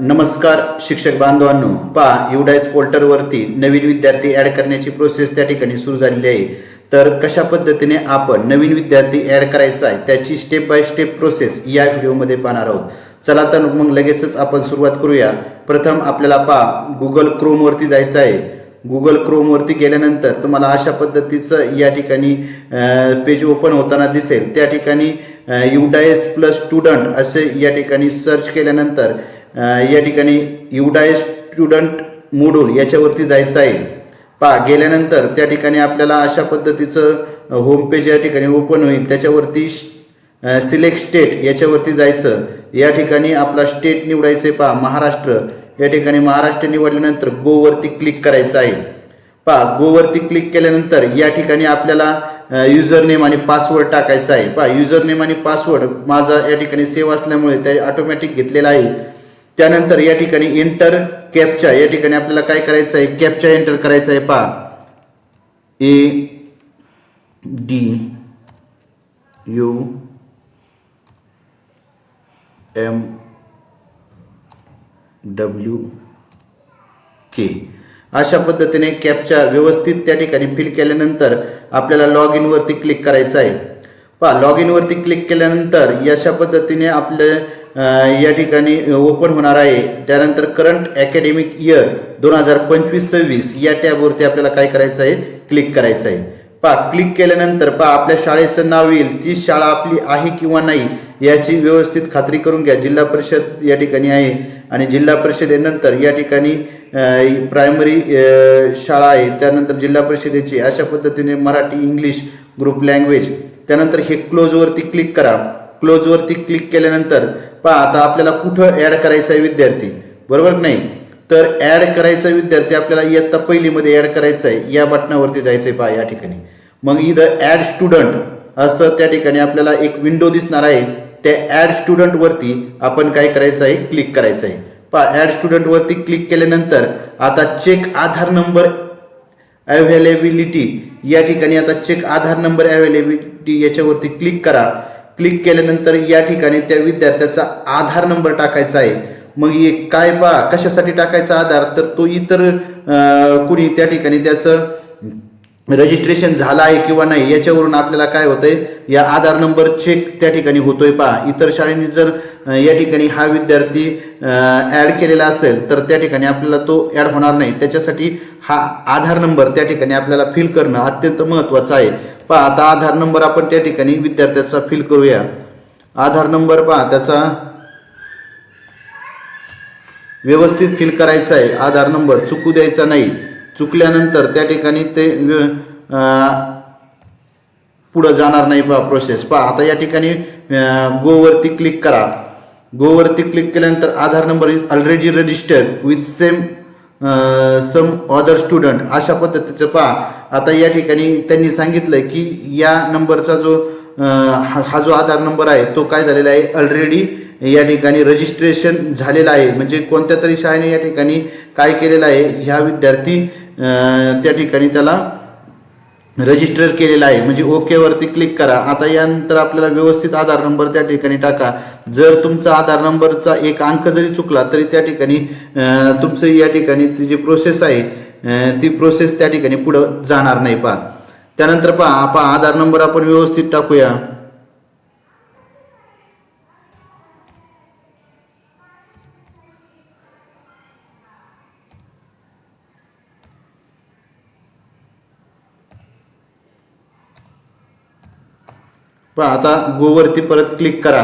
नमस्कार शिक्षक बांधवांनो. पहा युडायस पोर्टलवरती नवीन विद्यार्थी ॲड करण्याची प्रोसेस त्या ठिकाणी सुरू झालेली आहे. तर कशा पद्धतीने आपण नवीन विद्यार्थी ॲड करायचा आहे त्याची स्टेप बाय स्टेप प्रोसेस या व्हिडिओमध्ये पाहणार आहोत. चला तर मग लगेचच आपण सुरुवात करूया. प्रथम आपल्याला पहा गुगल क्रोमवरती जायचं आहे. गुगल क्रोमवरती गेल्यानंतर तुम्हाला अशा पद्धतीचं या ठिकाणी पेज ओपन होताना दिसेल. त्या ठिकाणी युडायस प्लस स्टुडंट असे या ठिकाणी सर्च केल्यानंतर या ठिकाणी युडाय स्टुडंट मोडूल याच्यावरती जायचं आहे. पा गेल्यानंतर त्या ठिकाणी आपल्याला अशा पद्धतीचं होमपेज या ठिकाणी ओपन होईल. त्याच्यावरती सिलेक्ट स्टेट याच्यावरती जायचं. या ठिकाणी आपला स्टेट निवडायचे पहा महाराष्ट्र. या ठिकाणी महाराष्ट्र निवडल्यानंतर गोवरती क्लिक करायचं आहे. पहा गोवरती क्लिक केल्यानंतर या ठिकाणी आपल्याला युजर नेम आणि पासवर्ड टाकायचा आहे. पहा युजर नेम आणि पासवर्ड माझा या ठिकाणी सेव्ह असल्यामुळे ते ऑटोमॅटिक घेतलेला आहे. त्यानंतर या ठिकाणी एंटर कॅपच्या या ठिकाणी आपल्याला काय करायचं आहे कॅपच्या एंटर करायचा आहे पहा. A D U M W K. अशा पद्धतीने कॅपच्या व्यवस्थित त्या ठिकाणी फिल केल्यानंतर आपल्याला लॉग इनवरती क्लिक करायचं आहे पहा लॉग इनवरती क्लिक केल्यानंतर अशा पद्धतीने आपले या ठिकाणी ओपन होणार आहे. त्यानंतर करंट अकॅडमिक इयर दोन हजार पंचवीस सव्वीस या टॅबवरती आपल्याला काय करायचं आहे? क्लिक करायचं आहे. पहा क्लिक केल्यानंतर पहा आपल्या शाळेचं नाव येईल. ती शाळा आपली आहे किंवा नाही याची व्यवस्थित खात्री करून घ्या. जिल्हा परिषद या ठिकाणी आहे आणि जिल्हा परिषदेनंतर या ठिकाणी प्रायमरी शाळा आहे. त्यानंतर जिल्हा परिषदेची अशा पद्धतीने मराठी इंग्लिश ग्रुप लँग्वेज त्यानंतर हे क्लोजवरती क्लिक करा. क्लोजवरती क्लिक केल्यानंतर पहा आता आपल्याला कुठं ॲड करायचा आहे विद्यार्थी? बरोबर नाही? तर ॲड करायचा विद्यार्थी आपल्याला इयत्ता पहिलीमध्ये ॲड करायचा आहे. या बटनावरती जायचं आहे पहा या ठिकाणी. मग इथं ॲड स्टुडंट असं त्या ठिकाणी आपल्याला एक विंडो दिसणार आहे. त्या ॲड स्टुडंटवरती आपण काय करायचं आहे? क्लिक करायचं आहे. पहा ॲड स्टुडंटवरती क्लिक केल्यानंतर आता चेक आधार नंबर अवेलेबिलिटी या ठिकाणी आता चेक आधार नंबर अवेलेबिलिटी याच्यावरती क्लिक करा. क्लिक केल्यानंतर या ठिकाणी त्या विद्यार्थ्याचा आधार नंबर टाकायचा आहे. मग हे काय बा कशासाठी टाकायचा आधार? तर तो इतर कुणी त्या ठिकाणी त्याचं रजिस्ट्रेशन झालं आहे किंवा नाही याच्यावरून आपल्याला काय होतंय? या आधार नंबर चेक त्या ठिकाणी होतोय पहा. इतर शाळेने जर या ठिकाणी हा विद्यार्थी ॲड केलेला असेल तर त्या ठिकाणी आपल्याला तो ॲड होणार नाही. त्याच्यासाठी हा आधार नंबर त्या ठिकाणी आपल्याला फिल करणं अत्यंत महत्त्वाचं आहे. पहा आता आधार नंबर आपण त्या ठिकाणी विद्यार्थ्याचा फिल करूया. आधार नंबर पहा त्याचा व्यवस्थित फिल करायचा आहे. आधार नंबर चुकू द्यायचा नाही. चुकल्यानंतर त्या ठिकाणी ते पुढं जाणार नाही पहा प्रोसेस पहा आता या ठिकाणी गोवरती क्लिक करा. गोवरती क्लिक केल्यानंतर Aadhaar number is already registered with same some other student अशा पद्धतीचं पहा. आता या ठिकाणी त्यांनी सांगितलं की या नंबरचा जो हा जो आधार नंबर आहे तो काय झालेला आहे? ऑलरेडी या ठिकाणी रजिस्ट्रेशन झालेलं आहे. म्हणजे कोणत्या तरी शाळेने या ठिकाणी काय केलेलं आहे? ह्या विद्यार्थी त्या ठिकाणी त्याला रजिस्टर केलेला आहे. म्हणजे ओकेवरती क्लिक करा. आता यानंतर आपल्याला व्यवस्थित आधार नंबर त्या ठिकाणी टाका. जर तुमचा आधार नंबरचा एक अंक जरी चुकला तरी त्या ठिकाणी तुमचं या ठिकाणी ती जी प्रोसेस आहे ती प्रोसेस त्या ठिकाणी पुढं जाणार नाही. पहा. त्यानंतर पहा आपण आधार नंबर आपण व्यवस्थित टाकूया. पहा आता गोवरती परत क्लिक करा.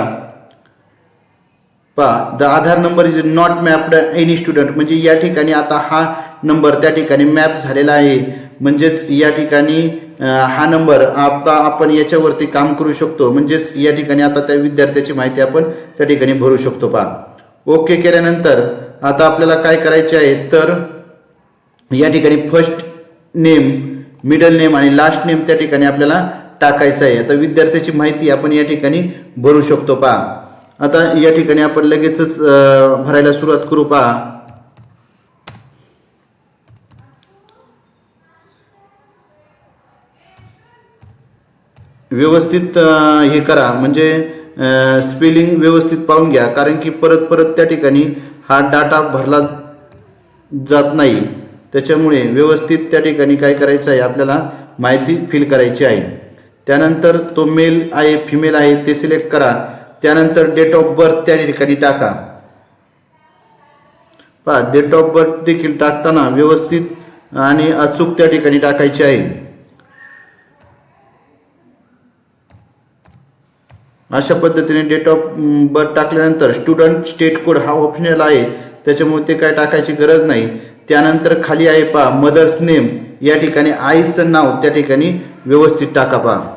पहा the Aadhaar number is not mapped any student म्हणजे या ठिकाणी आता हा नंबर त्या ठिकाणी मॅप झालेला आहे. म्हणजेच या ठिकाणी हा नंबर आता आपण याच्यावरती काम करू शकतो. म्हणजेच या ठिकाणी आता त्या विद्यार्थ्याची माहिती आपण त्या ठिकाणी भरू शकतो. पहा. ओके केल्यानंतर आता आपल्याला काय करायचे आहे? तर या ठिकाणी फर्स्ट नेम मिडल नेम आणि लास्ट नेम त्या ठिकाणी आपल्याला टाकायचं आहे. आता विद्यार्थ्याची माहिती आपण या ठिकाणी भरू शकतो. पहा. आता या ठिकाणी आपण लगेचच भरायला सुरुवात करू. पहा. व्यवस्थित हे करा. म्हणजे स्पेलिंग व्यवस्थित पाहून घ्या. कारण की परत परत त्या ठिकाणी हा डाटा भरला जात नाही. त्याच्यामुळे व्यवस्थित त्या ठिकाणी काय करायचं आहे? आपल्याला माहिती फिल करायची आहे. त्यानंतर तो मेल आहे फिमेल आहे ते सिलेक्ट करा. त्यानंतर डेट ऑफ बर्थ त्या ठिकाणी टाका. पहा डेट ऑफ बर्थ देखील टाकताना व्यवस्थित आणि अचूक त्या ठिकाणी टाकायची आहे. अशा पद्धतीने डेट ऑफ बर्थ टाकल्यानंतर स्टुडंट स्टेट कोड हा ऑप्शनल आहे. त्याच्यामुळे ते काय टाकायची गरज नाही. त्यानंतर खाली आहे पहा मदर्स नेम या ठिकाणी आईचं नाव त्या ठिकाणी व्यवस्थित टाका पहा.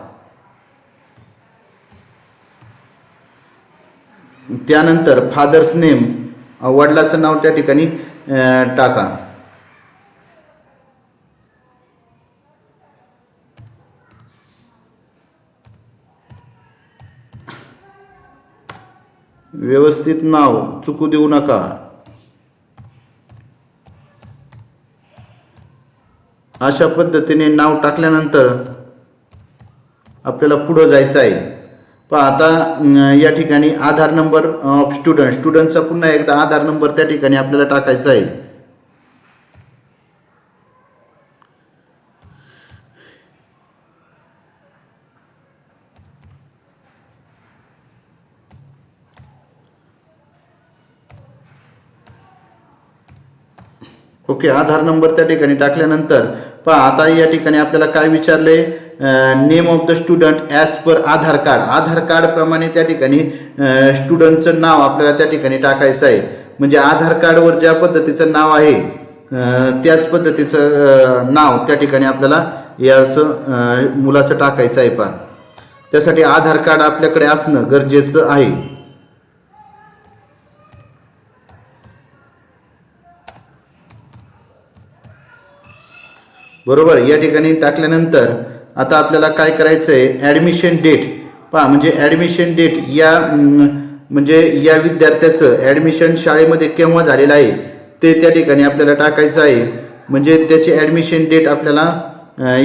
त्यानंतर फादर्स नेम वडिलाचं नाव त्या ठिकाणी टाका. व्यवस्थित नाव चुकू देऊ नका. अशा पद्धतीने नाव टाकल्यानंतर आपल्याला पुढं जायचं आहे. आता या ठिकाणी आधार नंबर ऑफ स्टुडंट स्टुडंटचा पुन्हा एकदा आधार नंबर त्या ठिकाणी आपल्याला टाकायचा आहे. ओके आधार नंबर त्या ठिकाणी टाकल्यानंतर पहा आता या ठिकाणी आपल्याला काय विचारले name of the student as per Aadhaar card Aadhaar कार्डप्रमाणे त्या ठिकाणी स्टुडंटचं नाव आपल्याला त्या ठिकाणी टाकायचं आहे. म्हणजे आधार कार्डवर ज्या पद्धतीचं नाव आहे त्याच पद्धतीचं नाव त्या ठिकाणी आपल्याला याचं मुलाचं टाकायचं आहे पहा. त्यासाठी आधार कार्ड आपल्याकडे असणं गरजेचं आहे. बरोबर? या ठिकाणी टाकल्यानंतर आता आपल्याला काय करायचं आहे ॲडमिशन डेट पहा म्हणजे ॲडमिशन डेट या म्हणजे या विद्यार्थ्याचं ॲडमिशन शाळेमध्ये केव्हा झालेलं आहे ते त्या ठिकाणी आपल्याला टाकायचं आहे. म्हणजे त्याची ॲडमिशन डेट आपल्याला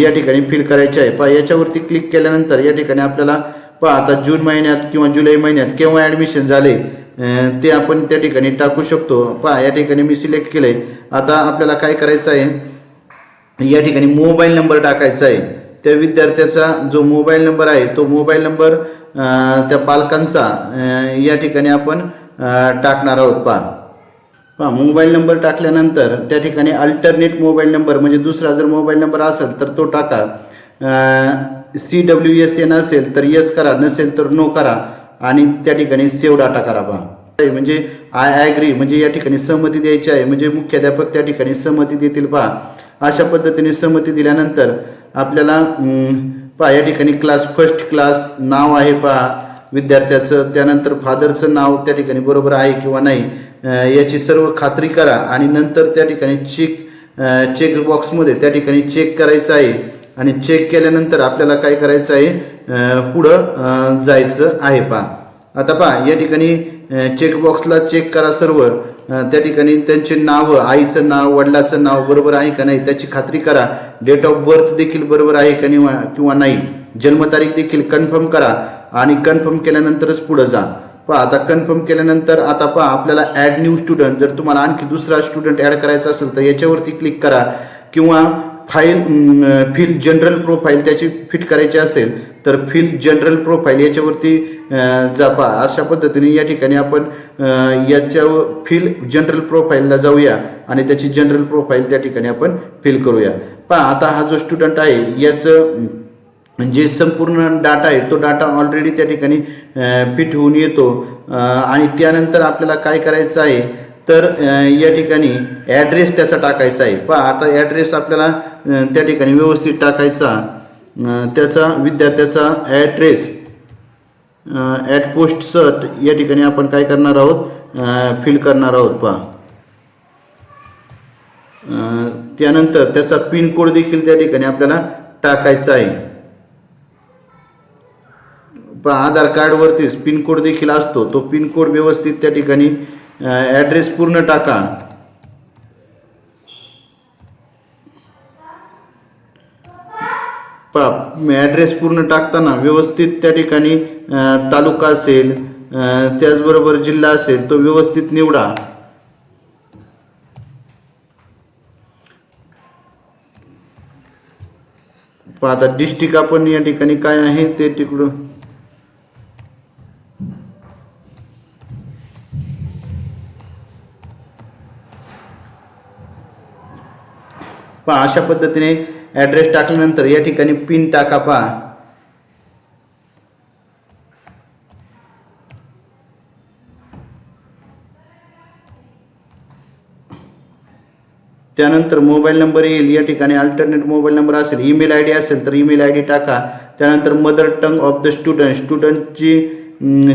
या ठिकाणी फिल करायची आहे. पहा याच्यावरती क्लिक केल्यानंतर या ठिकाणी आपल्याला पहा आता जून महिन्यात किंवा जुलै महिन्यात केव्हा ॲडमिशन झाले ते आपण त्या ठिकाणी टाकू शकतो. पहा या ठिकाणी मी सिलेक्ट केलं आहे आता आपल्याला काय करायचं आहे? या ठिकाणी मोबाईल नंबर टाकायचा आहे. त्या विद्यार्थ्याचा जो मोबाईल नंबर आहे तो मोबाईल नंबर त्या पालकांचा या ठिकाणी आपण टाकणार आहोत. पहा. पहा मोबाईल नंबर टाकल्यानंतर त्या ठिकाणी अल्टरनेट मोबाईल नंबर म्हणजे दुसरा जर मोबाईल नंबर असेल तर तो टाका. सी डब्ल्यू एस एन असेल तर यस करा नसेल तर नो करा. आणि त्या ठिकाणी सेव डाटा करा पहा. म्हणजे आय ॲग्री म्हणजे या ठिकाणी सहमती द्यायची आहे. म्हणजे मुख्याध्यापक त्या ठिकाणी सहमती देतील पहा. अशा पद्धतीने सहमती दिल्यानंतर आपल्याला पहा या ठिकाणी क्लास फर्स्ट क्लास नाव आहे पहा विद्यार्थ्याचं. त्यानंतर फादरचं नाव त्या ठिकाणी बरोबर आहे किंवा नाही याची सर्व खात्री करा. आणि नंतर त्या ठिकाणी चेक चेक बॉक्समध्ये त्या ठिकाणी चेक करायचं आहे. आणि चेक केल्यानंतर आपल्याला काय करायचं आहे? पुढं जायचं आहे पहा. आता पहा या ठिकाणी चेक बॉक्सला चेक करा सर्व. त्या ठिकाणी त्यांचे नावं आईचं नाव वडिलाचं नाव बरोबर आहे का नाही त्याची खात्री करा. डेट ऑफ बर्थ देखील बरोबर आहे का नाही किंवा नाही. जन्मतारीख देखील कन्फर्म करा आणि कन्फर्म केल्यानंतरच पुढं जा. पहा आता कन्फर्म केल्यानंतर आता पहा आपल्याला ॲड न्यू स्टुडंट जर तुम्हाला आणखी दुसरा स्टुडंट ॲड करायचा असेल तर याच्यावरती क्लिक करा. किंवा फाईल फिल जनरल प्रोफाईल त्याची फिट करायची असेल तर फिल जनरल प्रोफाईल याच्यावरती जापा. जा अशा पद्धतीने या ठिकाणी आपण याच्या याच्यावर फिल जनरल प्रोफाईलला जाऊया आणि त्याची जनरल प्रोफाईल त्या ठिकाणी आपण फिल करूया. पहा आता हा जो स्टुडंट आहे याचं जे संपूर्ण डाटा आहे तो डाटा ऑलरेडी त्या ठिकाणी फिट होऊन येतो. आणि त्यानंतर आपल्याला काय करायचं आहे तर या ठिकाणी ॲड्रेस त्याचा टाकायचा आहे. पहा आता ॲड्रेस आपल्याला त्या ठिकाणी व्यवस्थित टाकायचा. त्याचा विद्यार्थ्याचा ॲड्रेस ॲट पोस्ट सर्ट या ठिकाणी आपण काय करणार आहोत? फिल करणार आहोत पहा. त्यानंतर त्याचा पिन कोड देखील त्या ठिकाणी आपल्याला टाकायचा आहे. पण आधार कार्डवरतीच पिन कोड देखील असतो. तो पिन कोड व्यवस्थित त्या ठिकाणी ॲड्रेस पूर्ण टाका. ॲड्रेस पूर्ण टाकताना व्यवस्थित त्या ठिकाणी तालुका असेल त्याचबरोबर जिल्हा असेल तो व्यवस्थित निवडा. आता डिस्ट्रिक्ट आपण या ठिकाणी काय आहे ते तिकडं अशा पद्धतीने ॲड्रेस टाकल्यानंतर या ठिकाणी पिन टाका पहा. त्यानंतर मोबाईल नंबर येईल. या ठिकाणी अल्टरनेट मोबाईल नंबर असेल ईमेल आय डी असेल तर ईमेल आय डी टाका. त्यानंतर mother tongue of the student स्टुडंटची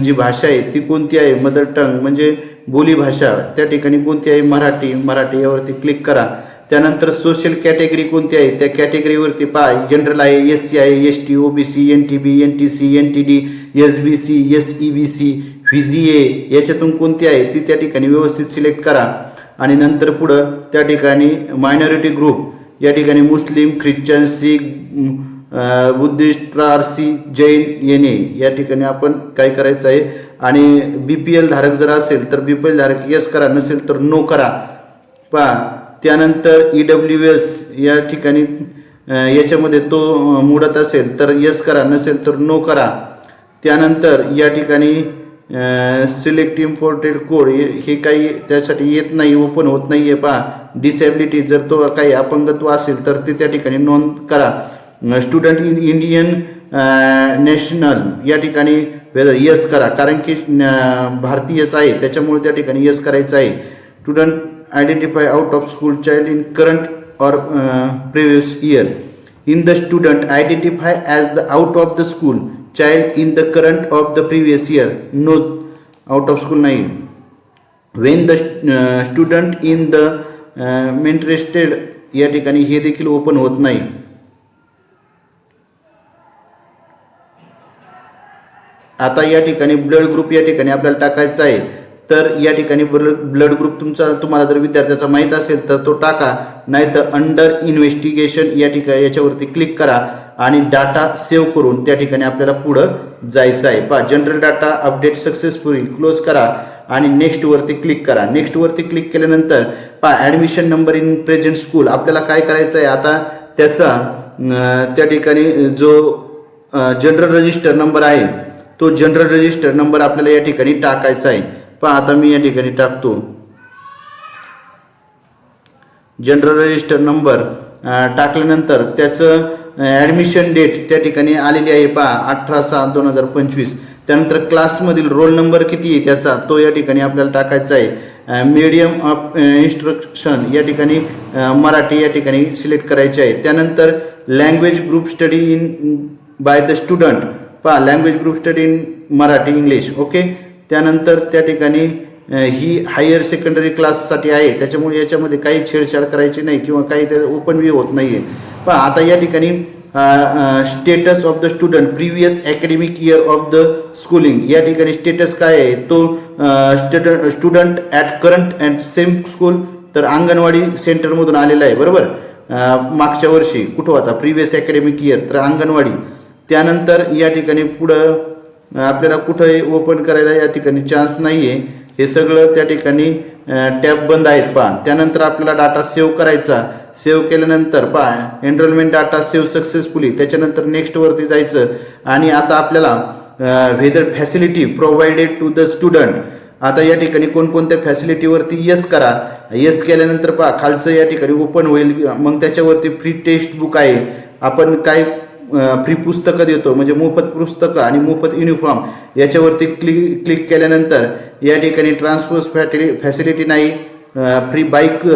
जी भाषा आहे ती कोणती आहे? मदर टंग म्हणजे बोली भाषा त्या ठिकाणी कोणती आहे? मराठी. मराठी यावरती क्लिक करा. त्यानंतर सोशल कॅटेगरी कोणती आहे? त्या कॅटेगरीवरती पहा जनरल आहे एस सी आहे S T O B C N T B N T C N T D S B C S E B C V J A याच्यातून कोणती आहे? ती त्या ठिकाणी व्यवस्थित सिलेक्ट करा. आणि नंतर पुढं त्या ठिकाणी मायनॉरिटी ग्रुप या ठिकाणी मुस्लिम ख्रिश्चन शीख बुद्धिस्ट पारसी जैन येणे या ठिकाणी आपण काय करायचं आहे? आणि बी पी एल धारक जर असेल तर बी पी एल धारक यस करा नसेल तर नो करा. पहा त्यानंतर ई डब्ल्यू एस या ठिकाणी याच्यामध्ये तो मोडत असेल तर यस करा नसेल तर नो करा. त्यानंतर या ठिकाणी सिलेक्ट इम्पोर्टेड कोड हे काही त्यासाठी येत नाही ओपन होत नाही आहे पहा. डिसेबिलिटी जर तो काही अपंगत्व असेल तर ते त्या ठिकाणी नोंद करा. स्टुडंट इन इंडियन नॅशनल या ठिकाणी वेदर यस करा. कारण की भारतीयच आहे त्याच्यामुळे त्या ठिकाणी यस करायचं आहे. Student identify out of school child in current or uh, previous year. in the student identify as the out of the school child in the current of the previous year no out of school nine. when the uh, student in the uh, interested या ठिकाणी हे देखील open होत नाही आता या ठिकाणी blood group या ठिकाणी आपल्याला टाकायचा आहे तर या ठिकाणी ब्लड ब्लड ग्रुप तुमचा तुम्हाला जर विद्यार्थ्याचा माहीत असेल तर तो टाका. नाही तर अंडर इन्व्हेस्टिगेशन या ठिकाणी याच्यावरती क्लिक करा आणि डाटा सेव्ह करून त्या ठिकाणी आपल्याला पुढं जायचं आहे. पहा general data update successfully close करा आणि नेक्स्टवरती क्लिक करा. नेक्स्टवरती क्लिक केल्यानंतर पहा admission number in present school आपल्याला काय करायचं आहे? आता त्याचा त्या ठिकाणी जो जनरल रजिस्टर नंबर आहे तो जनरल रजिस्टर नंबर आपल्याला या ठिकाणी टाकायचा आहे. पहा आता मी या ठिकाणी टाकतो. जनरल रजिस्टर नंबर टाकल्यानंतर त्याचं ॲडमिशन डेट त्या ठिकाणी आलेली आहे पहा अठरा सहा दोन हजार पंचवीस. त्यानंतर क्लासमधील रोल नंबर किती आहे त्याचा तो या ठिकाणी आपल्याला टाकायचा आहे. मीडियम ऑफ इन्स्ट्रक्शन या ठिकाणी मराठी या ठिकाणी सिलेक्ट करायचे आहे. त्यानंतर language group study in by the student पहा language group study in Marathi English okay त्यानंतर त्या ठिकाणी ही हायर सेकंडरी क्लाससाठी आहे. त्याच्यामुळे याच्यामध्ये काही छेडछाड करायची नाही किंवा काही ते ओपन व्ह्यू होत नाही आहे पण आता या ठिकाणी status of the student previous academic year of the schooling या ठिकाणी स्टेटस काय आहे? तो student student at current and same school तर अंगणवाडी सेंटरमधून आलेला आहे. बरोबर? मागच्या वर्षी. कुठं होता? प्रिव्हियस अकॅडमिक इयर तर अंगणवाडी. त्यानंतर या ठिकाणी पुढं आपल्याला कुठंही ओपन करायला या ठिकाणी चान्स नाही आहे हे सगळं त्या ठिकाणी टॅब बंद आहेत पहा. त्यानंतर आपल्याला डाटा सेव्ह करायचा. सेव्ह केल्यानंतर पहा एनरोलमेंट डाटा सेव्ह सक्सेसफुली त्याच्यानंतर नेक्स्टवरती जायचं. आणि आता आपल्याला whether facility provided to the student आता या ठिकाणी कोणकोणत्या फॅसिलिटीवरती यस करा. येस केल्यानंतर पहा खालचं या ठिकाणी ओपन होईल. मग त्याच्यावरती फ्री टेक्स्ट बुक आहे. आपण काय फ्री पुस्तकं देतो म्हणजे मोफत पुस्तकं आणि मोफत युनिफॉर्म याच्यावरती क्लिक क्लिक केल्यानंतर या ठिकाणी ट्रान्सपोर्ट फॅटिली फॅसिलिटी नाही फ्री बाईक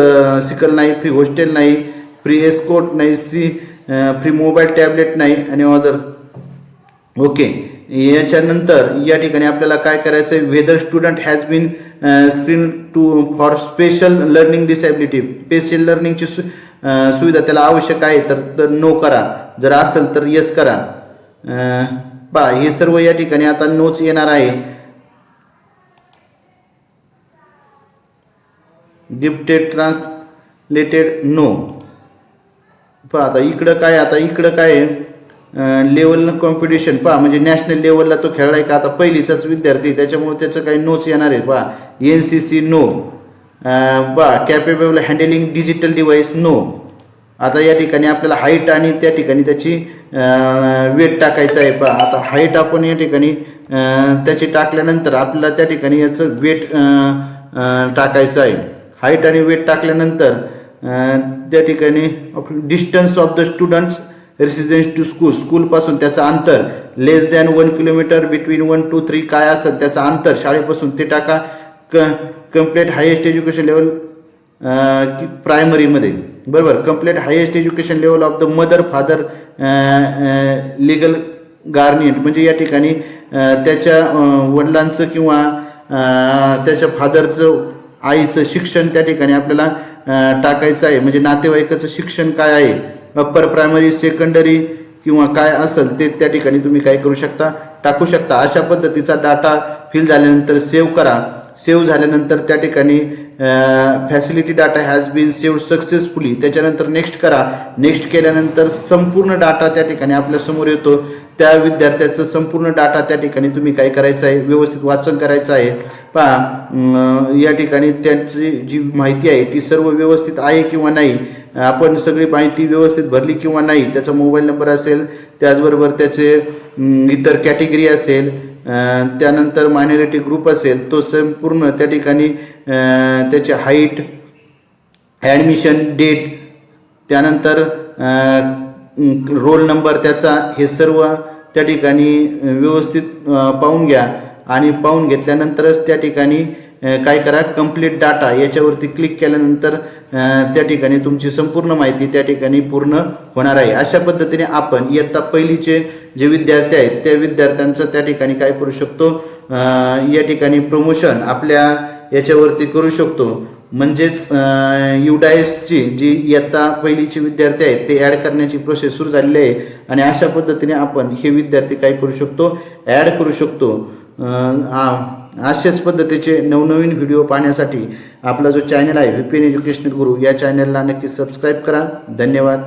सिकल नाही फ्री हॉस्टेल नाही फ्री एस्कोट नाही सी फ्री मोबाईल टॅबलेट नाही आणि अदर ओके याच्यानंतर या ठिकाणी आपल्याला काय करायचं आहे whether student has been screen to for special learning disability special लर्निंगची सु सुविधा त्याला आवश्यक आहे तर तर नो करा. जर असेल तर येस करा. पहा हे सर्व या ठिकाणी आता नोच येणार आहे. गिफ्टेड ट्रान्सलेटेड नो पहा आता इकडं काय आता इकडं काय लेवल कॉम्पिटिशन पहा म्हणजे नॅशनल लेवलला तो खेळलाय का? आता पहिलीचाच विद्यार्थी त्याच्यामुळे त्याचं काही नोच येणार आहे. पहा एन सी सी नो बा capable handling digital device no आता या ठिकाणी आपल्याला हाईट आणि त्या ठिकाणी त्याची वेट टाकायचं आहे. पहा आता हाईट आपण या ठिकाणी त्याची टाकल्यानंतर आपल्याला त्या ठिकाणी याचं वेट टाकायचं आहे. हाईट आणि वेट टाकल्यानंतर त्या ठिकाणी distance of the student's residence to school स्कूलपासून त्याचं अंतर less than one kilometre between one two three काय असेल त्याचं अंतर शाळेपासून ते टाका. क कंप्लीट हायेस्ट एज्युकेशन लेवल प्रायमरीमध्ये बरोबर? Complete highest education level of the mother father legal guardian म्हणजे या ठिकाणी uh, त्याच्या uh, वडिलांचं किंवा uh, त्याच्या फादरचं आईचं शिक्षण त्या ठिकाणी आपल्याला टाकायचं आहे. म्हणजे नातेवाईकाचं शिक्षण काय आहे? अप्पर प्रायमरी सेकंडरी किंवा काय असेल ते त्या ठिकाणी तुम्ही काय करू शकता? टाकू शकता. अशा पद्धतीचा डाटा फिल झाल्यानंतर सेव्ह करा. सेव्ह झाल्यानंतर त्या ठिकाणी facility data has been save successfully त्याच्यानंतर नेक्स्ट करा. नेक्स्ट केल्यानंतर संपूर्ण डाटा त्या ठिकाणी आपल्यासमोर येतो. त्या विद्यार्थ्याचं संपूर्ण डाटा त्या ठिकाणी तुम्ही काय करायचं आहे? व्यवस्थित वाचन करायचं आहे. पहा या ठिकाणी त्यांची जी माहिती आहे ती सर्व व्यवस्थित आहे किंवा नाही आपण सगळी माहिती व्यवस्थित भरली किंवा नाही त्याचा मोबाईल नंबर असेल त्याचबरोबर त्याचे इतर कॅटेगरी असेल त्यानंतर मायनॉरिटी ग्रुप असेल तो संपूर्ण त्या ठिकाणी त्याची त्याचे हाईट ॲडमिशन डेट त्यानंतर रोल नंबर त्याचा हे सर्व त्या ठिकाणी व्यवस्थित पाहून घ्या. आणि पाहून घेतल्यानंतरच त्या ठिकाणी काय करा कंप्लीट डाटा याच्यावरती क्लिक केल्यानंतर त्या ठिकाणी तुमची संपूर्ण माहिती त्या ठिकाणी पूर्ण होणार आहे. अशा पद्धतीने आपण इयत्ता पहिलीचे जे विद्यार्थी आहेत त्या विद्यार्थ्यांचं त्या ठिकाणी काय करू शकतो? या ठिकाणी प्रमोशन आपल्या याच्यावरती करू शकतो. म्हणजेच युडायसची जी इयत्ता पहिलीची विद्यार्थी आहेत ते ॲड करण्याची प्रोसेस सुरू झालेली आहे. आणि अशा पद्धतीने आपण हे विद्यार्थी काय करू शकतो? ॲड करू शकतो. अशाच पद्धतीचे नवनवीन व्हिडिओ पाहण्यासाठी आपला जो चॅनल आहे व्ही पी एन एज्युकेशनल गुरु या चॅनलला नक्की सबस्क्राईब करा. धन्यवाद.